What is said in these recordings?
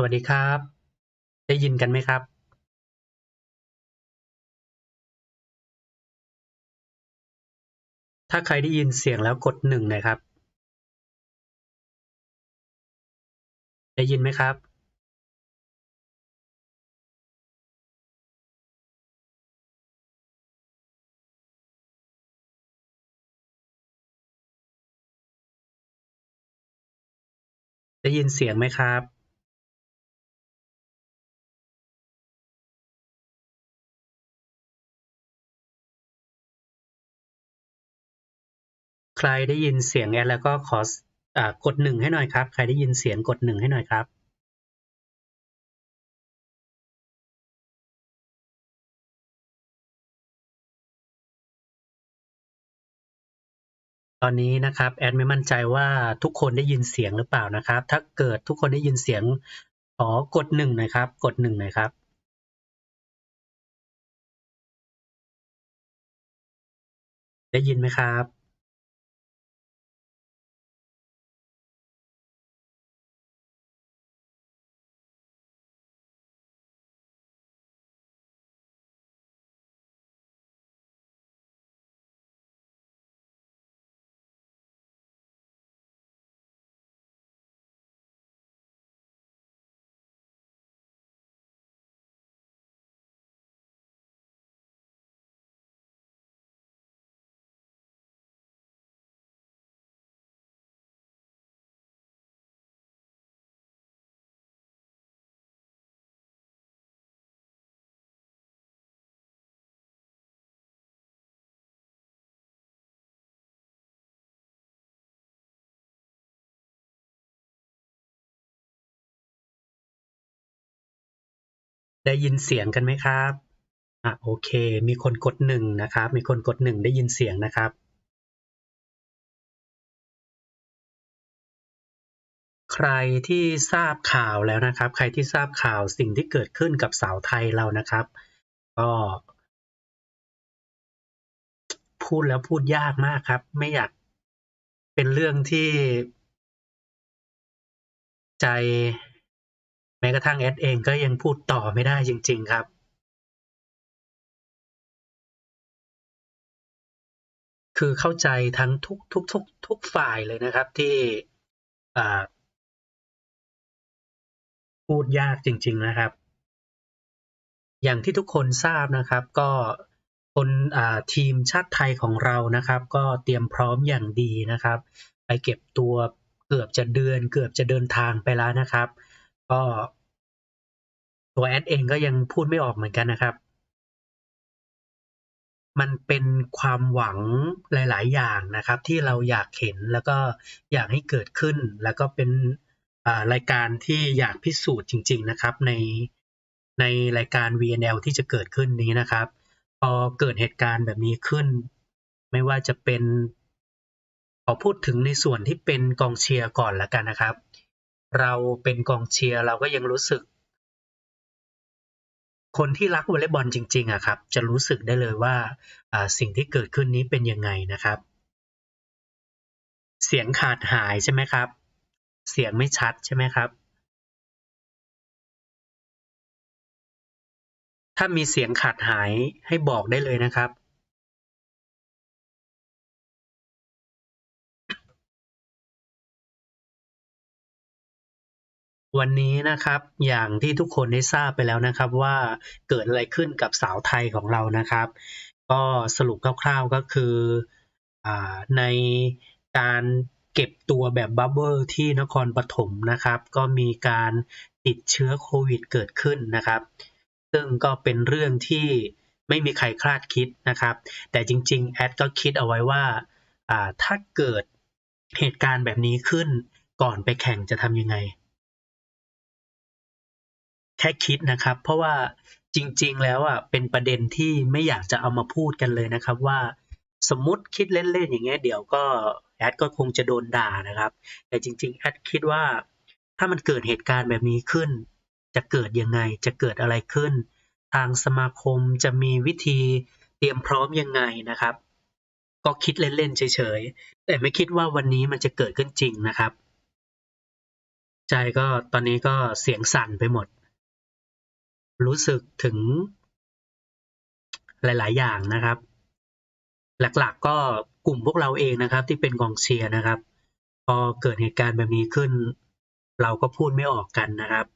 สวัสดีครับ ได้ยินกันไหมครับถ้าใครได้ยินเสียงแล้วกดหนึ่งหน่อยครับ ได้ยินไหมครับ ได้ยินเสียงไหมครับ ใครได้ยินเสียงแอดแล้วก็ขออกดหนึ่งให้หน่อยครับ ใครได้ยินเสียงกดหนึ่งให้หน่อยครับตอนนี้นะครับแอดไม่มั่นใจว่าทุกคนได้ยินเสียงหรือเปล่านะครับ ถ้าเกิดทุกคนได้ยินเสียงขอกดหนึ่งหน่อยครับ กดหนึ่งหน่อยครับ ได้ยินไหมครับ ได้ยินเสียงกันไหมครับอะโอเค มีคนกดหนึ่งนะครับ มีคนกดหนึ่งได้ยินเสียงนะครับ ใครที่ทราบข่าวแล้วนะครับ ใครที่ทราบข่าวสิ่งที่เกิดขึ้นกับสาวไทยเรานะครับ ก็พูดแล้วพูดยากมากครับ ไม่อยากเป็นเรื่องที่ใจ แม้กระทั่งแอดเองก็ยังพูดต่อไม่ได้จริง ๆ ครับคือเข้าใจทั้งทุกทุกทุกทุกฝ่ายเลยนะครับที่พูดยากจริง ๆนะครับ อย่างที่ทุกคนทราบนะครับ ก็คนทีมชาติไทยของเรานะครับ ก็เตรียมพร้อมอย่างดีนะครับ ไปเก็บตัวเกือบจะเดือน เกือบจะเดินทางไปแล้วนะครับ ก็ตัวแอดเองก็ยังพูดไม่ออกเหมือนกันนะครับ มันเป็นความหวังหลาย ๆ อย่างนะครับ ที่เราอยากเห็นแล้วก็อยากให้เกิดขึ้น แล้วก็เป็นรายการที่อยากพิสูจน์จริง ๆ นะครับ ในในรายการ VNL ที่จะเกิดขึ้นนี้นะครับ พอเกิดเหตุการณ์แบบนี้ขึ้น ไม่ว่าจะเป็นขอพูดถึงในส่วนที่เป็นกองเชียร์ก่อนละกันนะครับ เราเป็นกองเชียร์เราก็ยังรู้สึก คนที่รักวอลเลย์บอลจริงๆอะครับ จะรู้สึกได้เลยว่าสิ่งที่เกิดขึ้นนี้เป็นยังไงนะครับ เสียงขาดหายใช่ไหมครับ เสียงไม่ชัดใช่ไหมครับ ถ้ามีเสียงขาดหายให้บอกได้เลยนะครับ วันนี้นะครับอย่างที่ทุกคนได้ทราบไปแล้วนะครับว่าเกิดอะไรขึ้นกับสาวไทยของเรานะครับ ก็สรุปคร่าวๆก็คืออาในการเก็บตัวแบบบับเบิลที่นครปฐมนะครับ ก็มีการติดเชื้อโควิดเกิดขึ้นนะครับ ซึ่งก็เป็นเรื่องที่ไม่มีใครคาดคิดนะครับ แต่จริงๆแอดก็คิดเอาไว้ว่าอ่าถ้าเกิดเหตุการณ์แบบนี้ขึ้นก่อนไปแข่งจะทำยังไง แค่คิดนะครับ เพราะว่าจริง ๆ แล้วอะเป็นประเด็นที่ไม่อยากจะเอามาพูดกันเลยนะครับ ว่าสมมติคิดเล่น ๆ อย่างเงี้ยเดี๋ยวก็แอดก็คงจะโดนด่านะครับ แต่จริง ๆ แอดคิดว่าถ้ามันเกิดเหตุการณ์แบบนี้ขึ้น จะเกิดยังไง จะเกิดอะไรขึ้น ทางสมาคมจะมีวิธีเตรียมพร้อมยังไงนะครับ ก็คิดเล่น ๆ เฉย ๆ แต่ไม่คิดว่าวันนี้มันจะเกิดขึ้นจริงนะครับ ใจก็ตอนนี้ก็เสียงสั่นไปหมด รู้สึกถึงหลาย ๆ อย่างนะครับ หลักๆก็กลุ่มพวกเราเองนะครับ ที่เป็นกองเชียร์นะครับ พอเกิดเหตุการณ์แบบนี้ขึ้น เราก็พูดไม่ออกกันนะครับ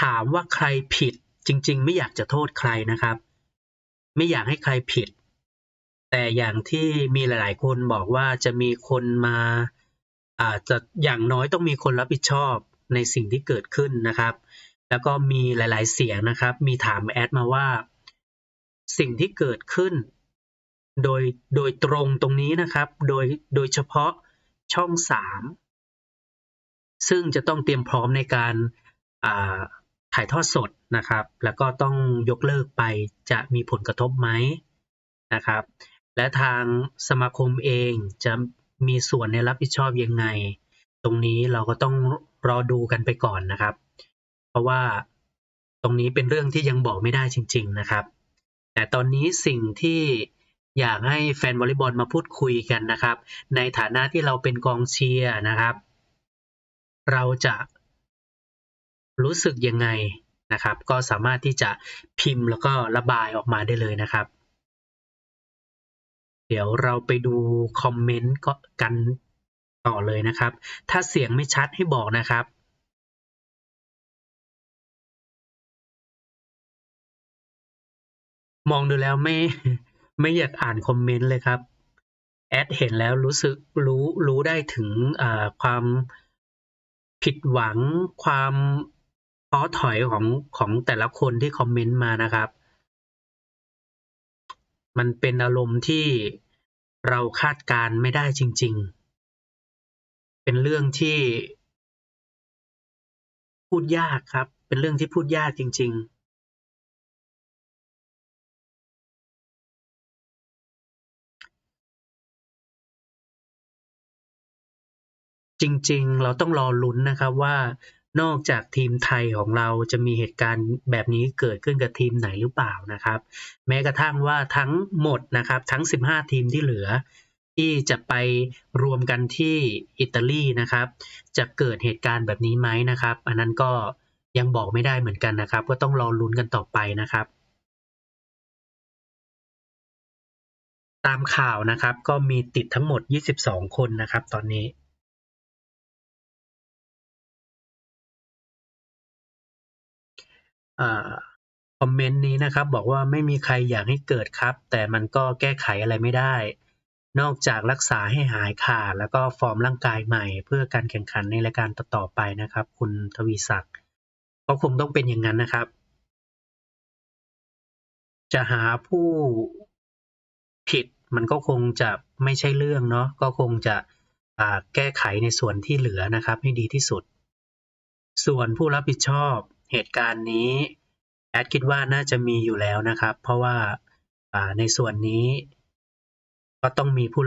ถามว่าใครผิดจริง ๆ ไม่อยากจะโทษใครนะครับ ไม่อยากให้ใครผิด แต่อย่างที่มีหลาย ๆ คนบอกว่าจะมีคนมาอาจจะอย่างน้อยต้องมีคนรับผิดชอบ ในสิ่งที่เกิดขึ้นนะครับ แล้วก็มีหลาย ๆ เสียงนะครับ มีถามแอดมาว่า สิ่งที่เกิดขึ้น โดยโดยตรงตรงนี้นะครับ โดยโดยเฉพาะช่องสามซึ่งจะต้องเตรียมพร้อมในการถ่ายทอดสดนะครับ แล้วก็ต้องยกเลิกไปจะมีผลกระทบไหมนะครับ และทางสมาคมเองจะมีส่วนในรับผิดชอบยังไง ตรงนี้เราก็ต้อง รอดูกันไปก่อนนะครับ เพราะว่าตรงนี้เป็นเรื่องที่ยังบอกไม่ได้จริง ๆนะครับ แต่ตอนนี้สิ่งที่อยากให้แฟนวอลเลย์บอลมาพูดคุยกันนะครับ ในฐานะที่เราเป็นกองเชียร์นะครับ เราจะรู้สึกยังไงนะครับ ก็สามารถที่จะพิมพ์แล้วก็ระบายออกมาได้เลยนะครับ เดี๋ยวเราไปดูคอมเมนต์กัน ต่อเลยนะครับ ถ้าเสียงไม่ชัดให้บอกนะครับมองดูแล้วไม่ไม่อยากอ่านคอมเมนต์เลยครับ แอดเห็นแล้วรู้สึกรู้รู้ได้ถึงความผิดหวังความท้อถอยของของแต่ละคนที่คอมเมนต์มานะครับ มันเป็นอารมณ์ที่เราคาดการไม่ได้จริง ๆ เป็นเรื่องที่ พูดยากครับ เป็นเรื่องที่พูดยากจริง ๆจริง ๆ เราต้องรอลุ้นนะครับว่านอกจากทีมไทยของเราจะมีเหตุการณ์แบบนี้เกิดขึ้นกับทีมไหนหรือเปล่านะครับ แม้กระทั่งว่าทั้งหมดนะครับ ทั้ง 15 ทีมที่เหลือ ที่จะไปรวมกันที่อิตาลีนะครับ จะเกิดเหตุการณ์แบบนี้ไหมนะครับ อันนั้นก็ยังบอกไม่ได้เหมือนกันนะครับ ก็ต้องรอลุ้นกันต่อไปนะครับ ตามข่าวนะครับก็มีติดทั้งหมด 22 คนนะครับ ตอนนี้คอมเมนต์นี้นะครับ บอกว่าไม่มีใครอยากให้เกิดครับ แต่มันก็แก้ไขอะไรไม่ได้ นอกจากรักษาให้หายขาดแล้วก็ฟอร์มร่างกายใหม่ เพื่อการแข่งขันในรายการต่อๆไปนะครับ คุณทวีศักดิ์ก็คงต้องเป็นอย่างนั้นนะครับ จะหาผู้ผิดมันก็คงจะไม่ใช่เรื่องเนาะก็คงจะแก้ไขในส่วนที่เหลือนะครับ ให้ดีที่สุด ส่วนผู้รับผิดชอบเหตุการณ์นี้แอดคิดว่าน่าจะมีอยู่แล้วนะครับ เพราะว่าในส่วนนี้ ก็ต้องมีผู้